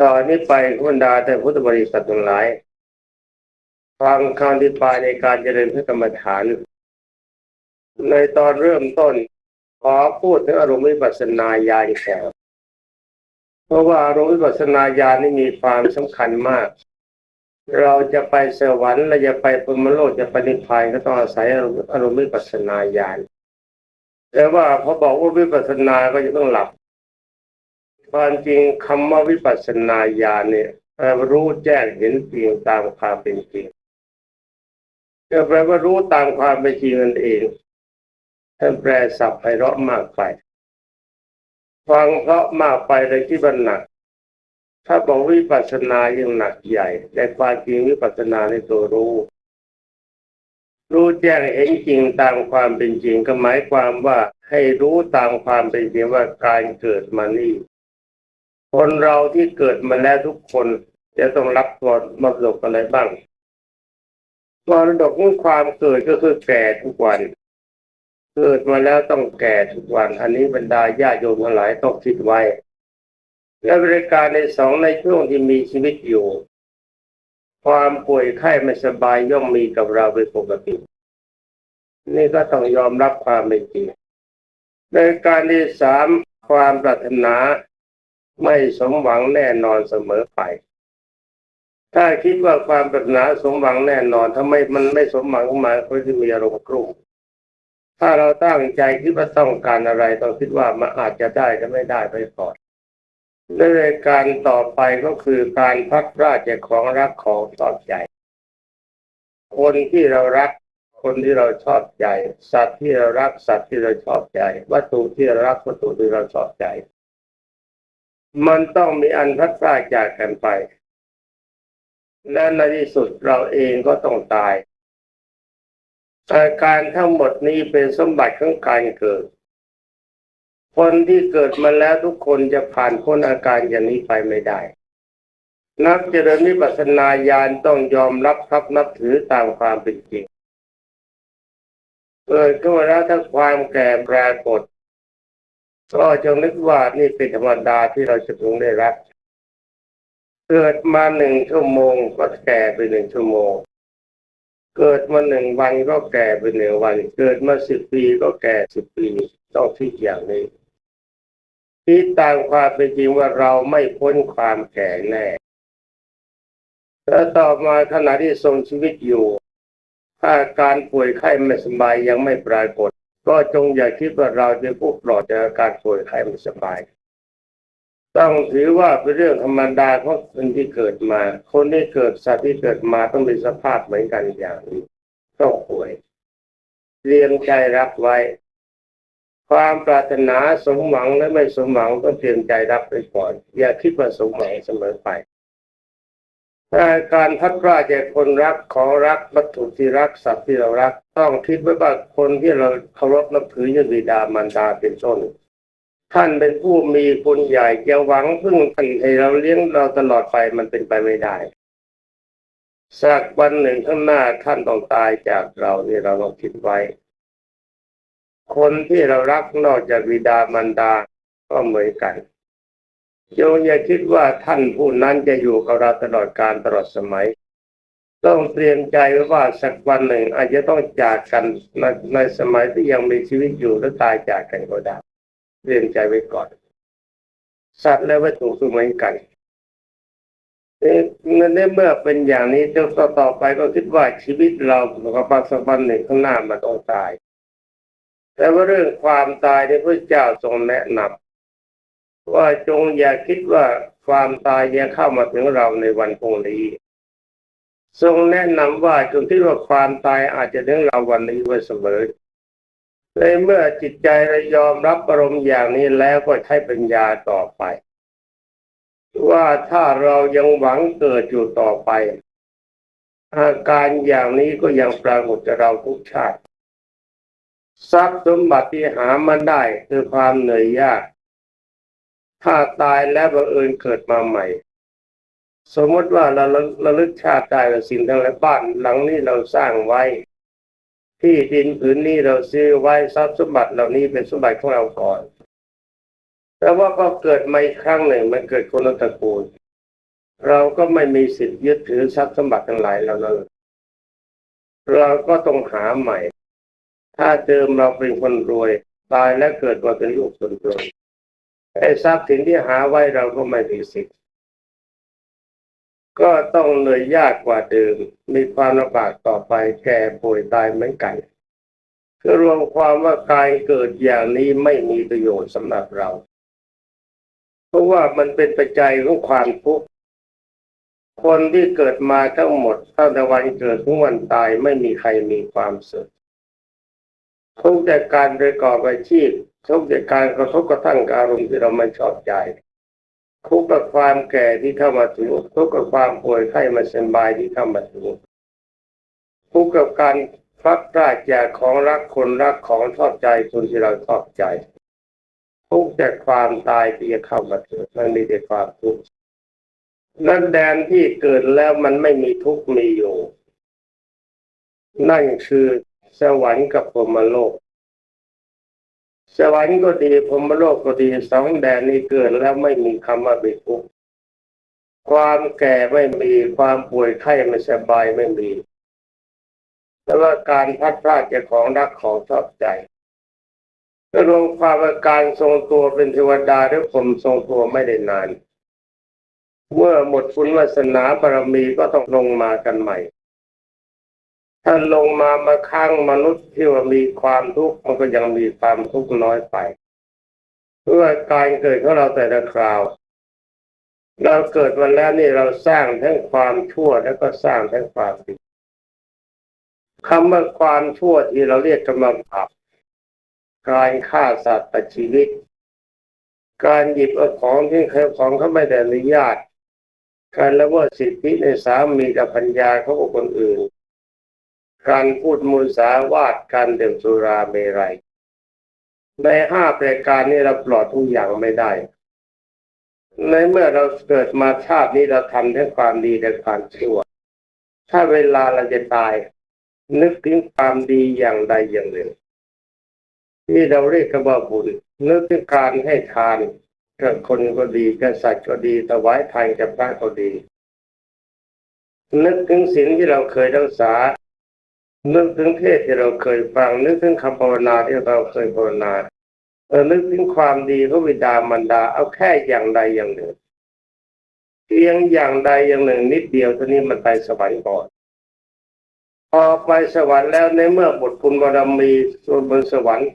ต่อนนี้ไปบรรดาแต่พุทธบริษัททั้งหลาย ฟังคำอธิบายในการเจริญพระกรรมฐาน ในตอนเริ่มต้น ขอพูดถึงอารมณ์วิปัสสนาญาณแก่เพราะว่าอารมณ์วิปัสสนาญาณนี่มีความสำคัญมาก เราจะไปสวรรค์เราจะไปพรมโลกจะไปนิพพานก็ต้องอาศัยอารมณ์อารมณ์วิปัสสนาญาณแต่ว่าพอบอกว่าวิปัสสนาก็จะต้องหลับ ความจริงคำว่าวิปัสสนาญาณเนี่ยแปลว่ารู้แจ้งเห็นจริงตามความเป็นจริงก็แปลว่ารู้ตามความเป็นจริงนั่นเองท่านแปลศัพท์ไพเราะมากไป ฟังเพราะมากไปเลยที่บันหนัก ถ้าบอกวิปัสสนายังหนักใหญ่ แต่ความจริงวิปัสสนาในตัวรู้ รู้แจ้งเห็นจริงตามความเป็นจริงก็หมายความว่าให้รู้ตามความเป็นจริงว่าการเกิดมานี่ คนเราที่เกิดมาแล้วทุกคนจะต้องรับมรมรดกอะไรบ้างมรดกของความเกิดก็คือแก่ทุกวัน เกิดมาแล้วต้องแก่ทุกวัน อันนี้บรรดาญาโยมทั้งหลายต้องคิดไว้ และบริการในสองในช่วงที่มีชีวิตอยู่ ความป่วยไข้ไม่สบายย่อมมีกับเราเป็นปกติ นี่ก็ต้องยอมรับความเป็นจริงในการที่สามความปรารถนา ไม่สมหวังแน่นอนเสมอไป ถ้าคิดว่าความปรารถนาสมหวังแน่นอนทำไมมันไม่สมหวังขึ้นมาเพราะที่มีอารมณ์กลุ้มถ้าเราตั้งใจคิดว่าต้องการอะไรต้องคิดว่ามันอาจจะได้จะไม่ได้ไปก่อนในรายการต่อไปก็คือการพักราชของรักของชอบใจ คนที่เรารัก คนที่เราชอบใจ สัตว์ที่เรารักสัตว์ที่เราชอบใจ วัตถุที่เรารักวัตถุที่เราชอบใจ มันต้องมีอันพัดพลาดจากกันไป และในที่สุดเราเองก็ต้องตายอาการทั้งหมดนี้เป็นสมบัติของการเกิด คนที่เกิดมาแล้วทุกคนจะผ่านพ้นอาการอย่างนี้ไปไม่ได้ นักเจริญวิปัสสนาญาณต้องยอมรับครับนับถือตามความเป็นจริงเกิดขึ้นมาแล้วถ้าความแก่ปรากฏ ก็จงนึกว่านี่เป็นธรรมดาที่เราจะพึงได้รับ เกิดมาหนึ่งชั่วโมงก็แก่ไปหนึ่งชั่วโมง เกิดมาหนึ่งวันก็แก่ไปหนึ่งวัน เกิดมาสิบปีก็แก่สิบปีต้องคิดอย่างนี้คิดตามความเป็นจริงว่าเราไม่พ้นความแก่แน่แล้วต่อมาขณะที่ทรงชีวิตอยู่ ถ้าการป่วยไข้ไม่สบายยังไม่ปรากฏ ก็จงอย่าคิดว่าเราจะผู้ปลอดจากาการป่วยไข้ไม่สบาย ต้องถือว่าเป็นเรื่องธรรมดาของคนที่เกิดมา คนที่เกิดสัตว์ที่เกิดมาต้องมีสภาพเหมือนกันอย่างนี้ต้องป่วยเรียนใจรับไว้ ความปรารถนาสมหวังและไม่สมหวังต้องเตรียมใจรับไปก่อน อย่าคิดว่าสมหวังเสมอไป การพัดพลาดจากคนรักของรักวัตถุที่รักสัตว์ที่เรารัก ต้องคิดไว้ว่าคนที่เราเคารพนับถือย่างบิดามารดาเป็นต้นท่านเป็นผู้มีคุณใหญ่จะหวังพึ่งท่านให้เราเลี้ยงเราตลอดไปมันเป็นไปไม่ได้ สักวันหนึ่งข้างหน้าท่านต้องตายจากเรานี่เราต้องคิดไว้ คนที่เรารักนอกจากบิดามารดาก็เหมือนกัน โยมอย่าคิดว่าท่านผู้นั้นจะอยู่กับเราตลอดการตลอดสมัย ต้องเตรียมใจไว้ว่าสักวันหนึ่งอาจจะต้องจากกันในในสมัยที่ยังมีชีวิตอยู่และตายจากกันก็ได้เตรียมใจไว้ก่อน สัตว์และวัตถุคือเหมือนกันเอ๊ะในเมื่อเป็นอย่างนี้เจ้าต่อไปก็คิดว่าชีวิตเราก็ปัจจุบันหนึ่งข้างหน้ามันต้องตาย แต่ว่าเรื่องความตายที่พระเจ้าทรงแนะนำ ว่าจงอย่าคิดว่าความตายจะเข้ามาถึงเราในวันพรุ่งนี้ ทรงแนะนำว่าจงคิดว่าความตายอาจจะถึงเราวันนี้ไว้เสมอในเมื่อจิตใจเรายอมรับอารมณ์อย่างนี้แล้วก็ใช้ปัญญาต่อไป ว่าถ้าเรายังหวังเกิดอยู่ต่อไป อาการอย่างนี้ก็ยังปรากฏกับเราทุกชาติ ทรัพย์สมบัติที่หามาได้คือความเหนื่อยยาก ถ้าตายแล้วบังเอิญเกิดมาใหม่ สมมติว่าเราระลึกชาติได้กับสิ่งทั้งหลายบ้านหลังนี้เราสร้างไว้ ที่ดินผืนนี้เราซื้อไว้ทรัพย์สมบัติเหล่านี้เป็นสมบัติของเราก่อนแต่ว่าก็เกิดมาอีกครั้งหนึ่งมันเกิดคนตระกูล เราก็ไม่มีสิทธิ์ยึดถือทรัพย์สมบัติทั้งหลายเหล่านั้นเราก็ต้องหาใหม่ ถ้าเดิมเราเป็นคนรวย ตายและเกิดมาเป็นลูกคนรวย ไอ้ทรัพย์สินที่หาไว้เราก็ไม่มีสิทธิ์ก็ต้องเหนื่อยยากกว่าเดิม มีความลำบากต่อไปแก่ป่วยตายเหมือนกันคือรวมความว่าการเกิดอย่างนี้ไม่มีประโยชน์สำหรับเรา เพราะว่ามันเป็นปัจจัยของความทุกข์คนที่เกิดมาทั้งหมดตั้งแต่วันเกิดถึงวันตายไม่มีใครมีความสุข ทุกจากการประกอบอาชีพทุกจากการกระทบกระทั่งอารมณ์ที่เราไม่ชอบใจทุกกับความแก่ที่เข้ามาถึงทุกกับความป่วยไข้มาสบายที่เข้ามาถึงทุกกับการพลัดพรากจากของรักคนรักของชอบใจคนที่เราชอบใจ ทุกจากความตายที่จะเข้ามาถึงมันมีแต่ความทุกข์นั่นแดนที่เกิดแล้วมันไม่มีทุกข์มีอยู่ นั่นคือ สวรรค์กับพรหมโลก สวรรค์ก็ดีพรหมโลกก็ดีสองแดนนี้เกิดแล้วไม่มีคำว่าเป็นทุกความแก่ไม่มีความป่วยไข้ไม่สบายไม่มีแล้วก็การพัดพลาดจากของรักของชอบใจก็รวมความว่าการทรงตัวเป็นเทวดาหรือผมทรงตัวไม่ได้นาน เมื่อหมดบุญวาสนาบารมีก็ต้องลงมากันใหม่ ถ้าลงมามาค้างมนุษย์ที่ว่ามีความทุกข์มันก็ยังมีความทุกข์น้อยไปเพื่อการเกิดของเราแต่ละคราว เราเกิดมาแล้วนี่เราสร้างทั้งความชั่วแล้วก็สร้างทั้งความดีคำว่าความชั่วที่เราเรียกกันว่าบาปการฆ่าสัตว์ตัดชีวิต การหยิบเอาของที่เคยของเขาไม่ได้อนุญาต การละเมิดสิทธิในสามีกับพัญญาเขากับคนอื่น การพูดมูลสาวาดการดื่มสุราเมรัย ในห้าประการนี้เราปลอดทุกอย่างไม่ได้ ในเมื่อเราเกิดมาชาตินี้เราทำทั้งความดีและความชั่ว ถ้าเวลาเราจะตาย นึกถึงความดีอย่างใดอย่างหนึ่ง ที่เราเรียกว่าบุญนึกถึงการให้ทานกับคนก็ดีกับสัตว์ก็ดีถวายทานกับพระก็ดี นึกถึงสิ่งที่เราเคยรักษา นึกถึงเทศที่เราเคยฟัง นึกถึงคำภาวนาที่เราเคยภาวนาเออนึกถึงความดีพระบิดามารดา เอาแค่อย่างใดอย่างหนึ่งเพียงอย่างใดอย่างหนึ่ง นิดเดียวเท่านี้มันไปสวรรค์ก่อนพอไปสวรรค์แล้วในเมื่อบทคุณบารมีส่วนบนสวรรค์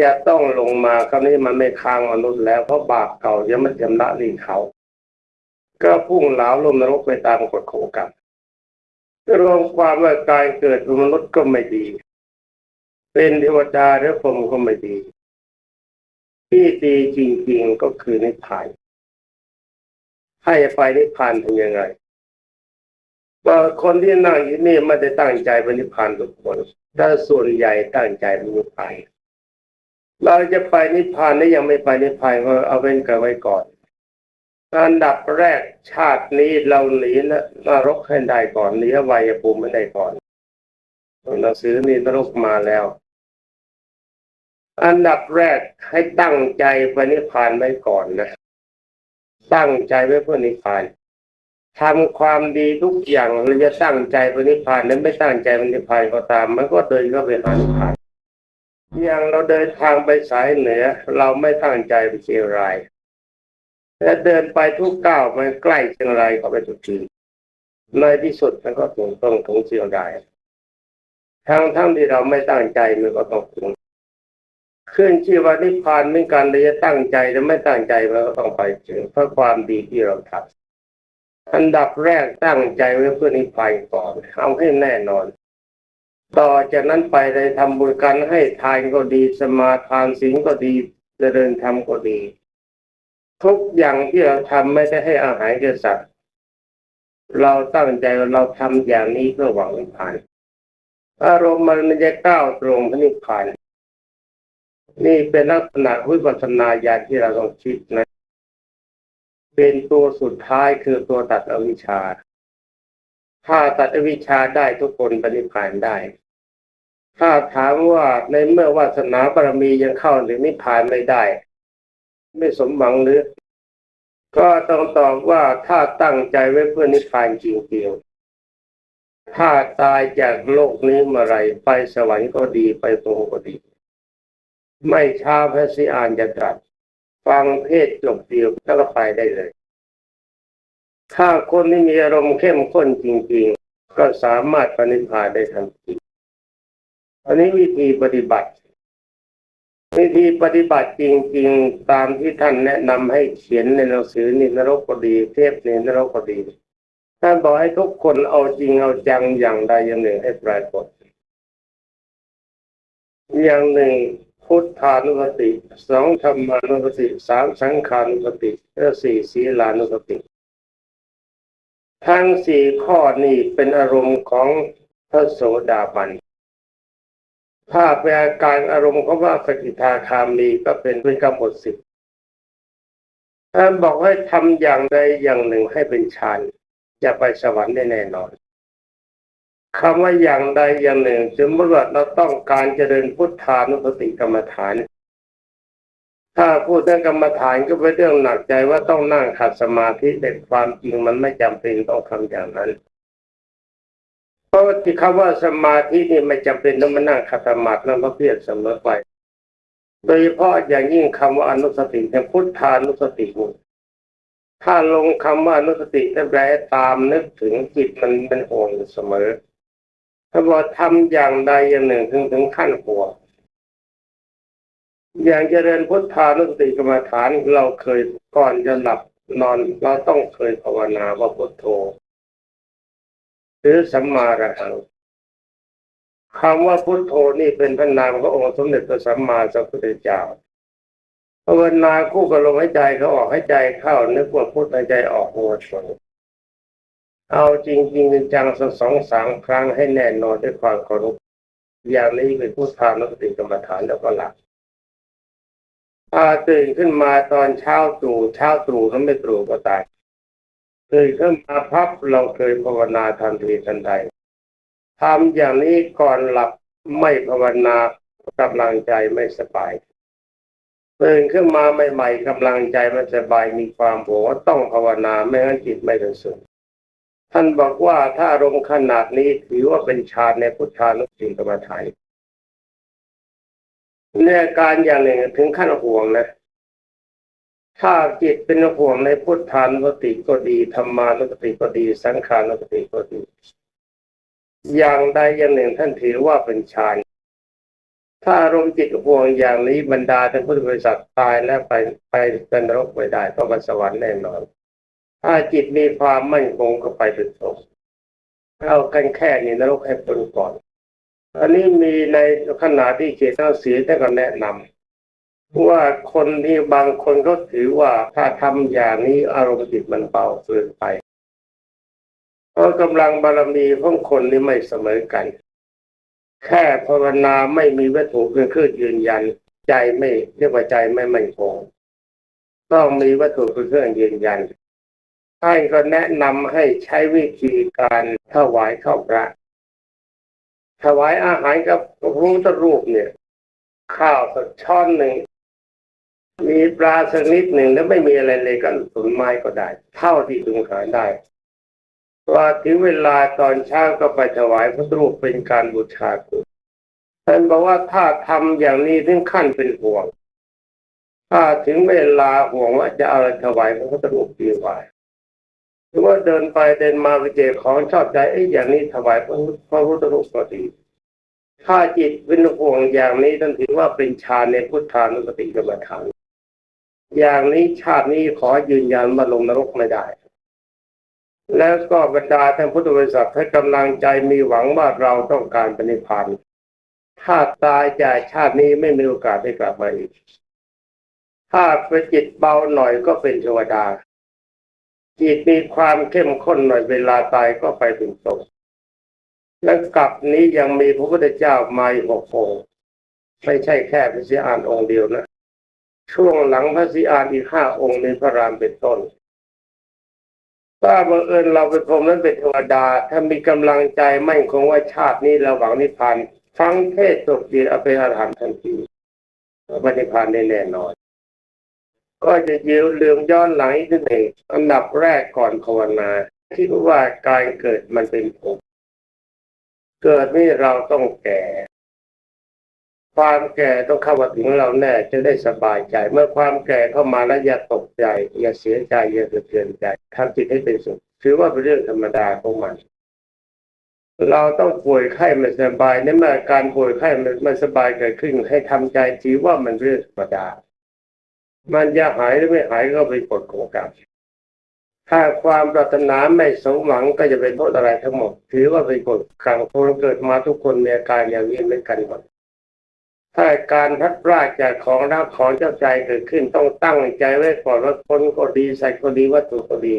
จะต้องลงมาคราวนี้มันไม่ค้างมนุษย์แล้วเพราะบาปเก่ายังไม่ชำระหนี้เขา ก็พุ่งเหลาลมนรกไปตามกฎของกรรม รวมความว่าการเกิดมนุษย์ก็ไม่ดี เป็นเทวดาหรือพรหมก็ไม่ดี ที่ดีจริงๆก็คือนิพพาน ให้ไปนิพพานทำยังไงว่าคนที่นั่งอยู่นี่ไม่ได้ตั้งใจไปนิพพานทุกคนถ้าส่วนใหญ่ตั้งใจไปนิพพานเราจะไปนิพพานได้ยังไม่ไปนิพพานก็เอาเป็นกันไว้ก่อน อันดับแรกชาตินี้เราหนีนรกให้ได้ก่อนหนีอวัยภูมิให้ได้ก่อนหนังสือนี้นรกมาแล้ว อันดับแรกให้ตั้งใจไปนิพพานไว้ก่อนนะตั้งใจไว้เพื่อนิพพานทำความดีทุกอย่างเราจะตั้งใจไปนิพพานนั้นไม่ตั้งใจไปนิพพานก็ตาม มันก็เดินเข้าไปหานิพพานอย่างเราเดินทางไปสายเหนือ เราไม่ตั้งใจไปเชียงราย แต่เดินไปทุกก้าวมันใกล้เชียงรายก็ไปทุกทีในที่สุดมันก็ถึงต้องถึงเชียงรายทั้งทั้งที่เราไม่ตั้งใจมันก็ต้องถึงขึ้นชื่อว่านิพพานเหมือนกันเราจะตั้งใจและไม่ตั้งใจมันก็ต้องไปถึงเพราะความดีที่เราทำอันดับแรกตั้งใจไว้เพื่อนิพพานก่อนเอาให้แน่นอน ต่อจากนั้นไปในทำบุญกันให้ทานก็ดีสมาทานศีลก็ดีเจริญธรรมก็ดี ทุกอย่างที่เราทำไม่ได้ให้อาหารแก่สัตว์ เราตั้งใจเราทำอย่างนี้เพื่อหวังนิพพาน อารมณ์มันจะก้าวตรงพระนิพพาน นี่เป็นลักษณะวิปัสสนาญาณที่เราต้องคิดนะ เป็นตัวสุดท้ายคือตัวตัดอวิชชา ถ้าตัดอวิชชาได้ทุกคนปฏิพานได้ ถ้าถามว่าในเมื่อวาสนาบารมียังเข้าถึงนิพพานไม่ได้ ไม่สมหวังหรือ ก็ต้องตอบว่าถ้าตั้งใจไว้เพื่อนิพพานจริงๆถ้าตายจากโลกนี้เมื่อไรไปสวรรค์ก็ดีไปพรหมก็ดี ไม่ช้าพระสิอานจะตรัสฟังเทศจบเดียวแล้วก็ไปได้เลย ถ้าคนที่มีอารมณ์เข้มข้นจริงๆ ก็สามารถปณิพพานได้ทันทีอันนี้วิธีปฏิบัติ วิธีปฏิบัติจริง ๆ ตามที่ท่านแนะนำให้เขียนในหนังสือนินรกก็ดี เทพนินรกก็ดี ท่านบอกให้ทุกคนเอาจริงเอาจังอย่างใดอย่างหนึ่งให้ปรากฏ อย่างหนึ่งพุทธานุสติสองธรรมานุสติสามสังขานุสติและสี่ศีลานุสติทั้งสี่ข้อนี้เป็นอารมณ์ของพระโสดาบัน ถ้าเป็นอาการอารมณ์เของว่าสกิทาคามีก็เป็นเป็นกำหนดสิบท่านบอกให้ทำอย่างใดอย่างหนึ่งให้เป็นฌานจะไปสวรรค์ได้แน่นอนคำว่าอย่างใดอย่างหนึ่งสมมติว่าเราต้องการเจริญพุทธานุสติกรรมฐาน ถ้าพูดเรื่องกรรมฐานก็เป็นเรื่องหนักใจว่าต้องนั่งขัดสมาธิแต่ความจริงมันไม่จำเป็นต้องทำอย่างนั้น เพราะที่คำว่าสมาธินี่ไม่จำเป็นต้องมานั่งขัดสมาธินั่นพระเพียรเสมอไป โดยเฉพาะอย่างยิ่งคำว่าอนุสติแต่พุทธานุสตินี่ถ้าลงคำว่าอนุสตินั่นแปลตามนึกถึงจิตมันเป็นห่วงอยู่เสมอ ถ้าบอกทำอย่างใดอย่างหนึ่งถึงถึงขั้นหัวอย่างเจริญพุทธานุสติกรรมฐานเราเคยก่อนจะหลับนอนเราต้องเคยภาวนาว่าพุทโธ หรือสัมมาระหังคำว่าพุทโธนี่เป็นพระนามขององค์สมเด็จพระสัมมาสัมพุทธเจ้าภาวนาคู่กับลมหายใจเขาออกหายใจเข้านึกว่าพุทหายใจออกโอชนเอาจริงจริงจังสักสองสามครั้งให้แน่นอนด้วยความเคารพอย่างนี้เป็นพุทธานุสติกรรมฐานแล้วก็หลับถ้าตื่นขึ้นมาตอนเช้าตรู่เช้าตรู่แล้วไม่ตรู่ก็ตาย ตื่นขึ้นมาพับเราเคยภาวนาทันทีทันใดทำอย่างนี้ก่อนหลับไม่ภาวนากำลังใจไม่สบายตื่นขึ้นมาใหม่ๆกำลังใจมันสบายมีความโหต้องภาวนาไม่งั้นจิตไม่เป็นสุขท่านบอกว่าถ้าอารมณ์ขนาดนี้ถือว่าเป็นฌานในพุทธานุสติกรรมฐานเนี่ยการอย่างหนึ่งถึงขั้นห่วงนะ ถ้าจิตเป็นห่วงในพุทธานุสติก็ดีธรรมานุสติก็ดี สังขานุสติก็ดี อย่างใดอย่างหนึ่งท่านถือว่าเป็นฌานถ้าอารมณ์จิตห่วงอย่างนี้บรรดาท่านพุทธบริษัทตายแล้วไปไปเป็นนรกไปได้ต้องไปสวรรค์แน่นอน ถ้าจิตมีความมั่นคงก็ไปเป็นสงฆ์เอากันแค่นี้นรกให้พ้นก่อน อันนี้มีในขณะที่เขียนหนังสือท่านก็แนะนำ ว่าคนที่บางคนก็ถือว่าถ้าทำอย่างนี้อารมณ์จิตมันเบาเกินไป เพราะกำลังบารมีของคนนี่ไม่เสมอกัน แค่ภาวนาไม่มีวัตถุเป็นเครื่องยืนยัน ใจไม่เรียกว่าใจไม่มั่นคงต้องมีวัตถุเป็นเครื่องยืนยันท่านก็แนะนำให้ใช้วิธีการถวายข้าวพระถวายอาหารกับพระพุทธรูปเนี่ย ข้าวสักช้อนหนึ่ง มีปลาสักนิดหนึ่งแล้วไม่มีอะไรเลยก็ผลไม้ก็ได้ เท่าที่พึงหาได้ว่าถึงเวลาตอนเช้าก็ไปถวายพระรูปเป็นการบูชาคุณท่านบอกว่าถ้าทำอย่างนี้ถึงขั้นเป็นห่วง ถ้าถึงเวลาห่วงว่าจะเอาอะไรถวายพระพุทธรูปดีกว่าหรือว่าเดินไปเดินมาไปเจอของชอบใจไอ้อย่างนี้ถวายพระพระพุทธรูปก็ดีถ้าจิตเป็นห่วงอย่างนี้ท่านถือว่าเป็นฌานในพุทธานุสติกรรมฐาน อย่างนี้ชาตินี้ขอยืนยันว่าลงนรกไม่ได้ แล้วก็บรรดาท่านพุทธบริษัทให้กำลังใจมีหวังว่าเราต้องการปณิพันธ์ถ้าตายจากชาตินี้ไม่มีโอกาสได้กลับมาอีก ถ้าเป็นจิตเบาหน่อยก็เป็นเทวดา จิตมีความเข้มข้นหน่อยเวลาตายก็ไปเป็นตกและกลับนี้ยังมีพระพุทธเจ้ามาอีกหกองค์ไม่ใช่แค่พระศรีอานองค์เดียวนะ ช่วงหลังพระศรีอานอีกห้าองค์ในพระรามเป็นต้น ถ้าบังเอิญเราเป็นพรหมนั้นเป็นเทวดา ถ้ามีกำลังใจมั่นคงว่าชาตินี้เราหวังนิพพานฟังเทศจบดีเอาเป็นอรหันต์ทันทีปฏิพพานได้แน่นอน ก็จะยืมลืมย้อนหลังอีกนิดหนึ่งอันดับแรกก่อนภาวนาคิดว่าการเกิดมันเป็นภพเกิดนี่เราต้องแก่ ความแก่ต้องเข้ามาถึงเราแน่จะได้สบายใจ เมื่อความแก่เข้ามาแล้วอย่าตกใจ อย่าเสียใจอย่าสะเทือนใจทำจิตให้เป็นสุขถือว่าเป็นเรื่องธรรมดาของมัน เราต้องป่วยไข้ไม่สบายในเมื่อการป่วยไข้มันสบายเกิดขึ้น ให้ทำใจถือว่ามันเรื่องธรรมดา มันจะหายหรือไม่หายก็เป็นกฎของกรรมถ้าความปรารถนาไม่สมหวังก็จะเป็นโทษอะไรทั้งหมด ถือว่าเป็นกฎกรรมคนเกิดมาทุกคนมีอาการอย่างนี้เหมือนกันหมด ถ้าการพัดพรากจากของรักของเจ้าใจเกิดขึ้นต้องตั้งใจไว้ก่อนว่าคนก็ดีใสัตว์ก็ดีวัตถุก็ดี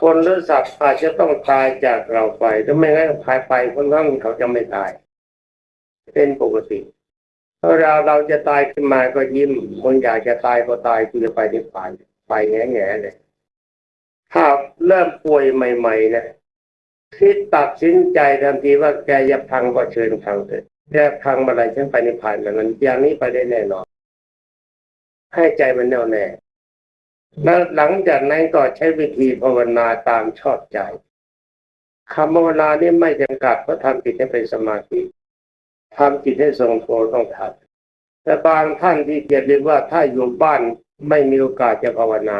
คนหรือสัตว์อาจจะต้องตายจากเราไปถ้าไม่งั้นภายไปคนนั้นเขาจะไม่ตาย เป็นปกติถ้าเราเราจะตายขึ้นมาก็ยิ้ม คนอยากจะตายก็ตายคือจะไปในผ่านไปแง่แง่ๆเลยถ้าเริ่มป่วยใหม่ๆนะคิดตัดสินใจทันทีว่าแกจะพังก็เชิญพังเถอะ แกพังเมื่อไหรฉันไปในผ่านมันอย่างนี้ไปได้แน่นอน ให้ใจมันแน่วแน่แล้วหลังจากนั้นก็ใช้วิธีภาวนาตามชอบใจคำภาวนานี่ไม่จำกัดเพราะทำจิตให้เป็นสมาธิทำจิตให้ทรงตัวต้องทำแต่บางท่านที่เกียดเรียกว่าถ้าอยู่บ้านไม่มีโอกาสจะภาวนา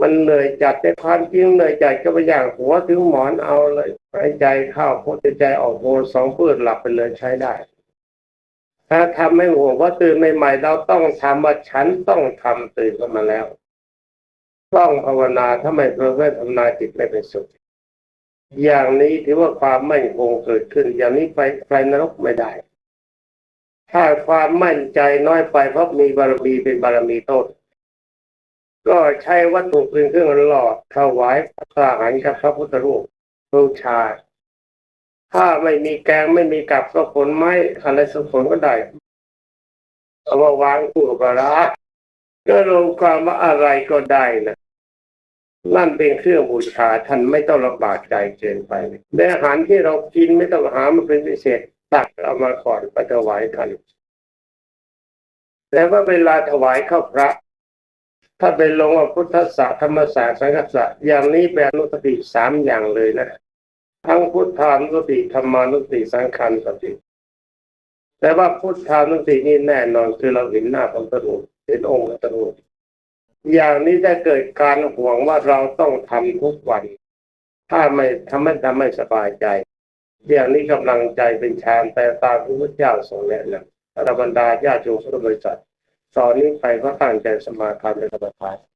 มันเหนื่อยจัดแต่ความจริงเหนื่อยจัดก็ไปอย่างหัวถึงหมอนเอาเลยหายใจเข้าพุทใจออกโทสองปืนหลับไปเลยใช้ได้ ถ้าทำไม่ห่วงว่าตื่นใหม่ๆเราต้องทำว่าฉันต้องทำตื่นขึ้นมาแล้ว ต้องภาวนาถ้าไม่เพื่อไม่ทำนาจิตไม่เป็นสุขอย่างนี้ถือว่าความไม่คงเกิดขึ้น อย่างนี้ไปไปนรกไม่ได้ ถ้าความมั่นใจน้อยไปเพราะมีบารมีเป็นบารมีโทษ ก็ใช้วัตถุเป็นเครื่องหล่อถวายพระทหารกับพระพุทธรูปบูชา ถ้าไม่มีแกงไม่มีกับก็ผลไม้อะไรสักผลก็ได้เอามาวางคู่กับปลาร้าก็รวมความว่าอะไรก็ได้นะนั่นเป็นเครื่องบูชาท่านไม่ต้องลำบากใจเกินไปในอาหารที่เรากินไม่ต้องหามาเป็นพิเศษตักเอามาก่อนไปถวายกันแต่ว่าเวลาถวายข้าวพระ ถ้าไปลงว่าพุทธศาสตร์ธรรมศาสตร์สังฆศาสตร์อย่างนี้เป็นอนุสติสามอย่างเลยนะ ทั้งพุทธานุสติธรรมานุสติสังขันสติ แต่ว่าพุทธานุสตินี่แน่นอนคือเราเห็นหน้าของตรูปเห็นองค์ตรูปอย่างนี้จะเกิดการห่วงว่าเราต้องทำทุกวัน ถ้าไม่ทำไม่ทำไม่สบายใจ อย่างนี้กำลังใจเป็นฌานแต่ตามพระพุทธเจ้าทรงแนะนำระบรรดาญาติโยมพุทธบริษัท ตอนนี้ไปก็ตั้งใจสมาทานในสมาทาน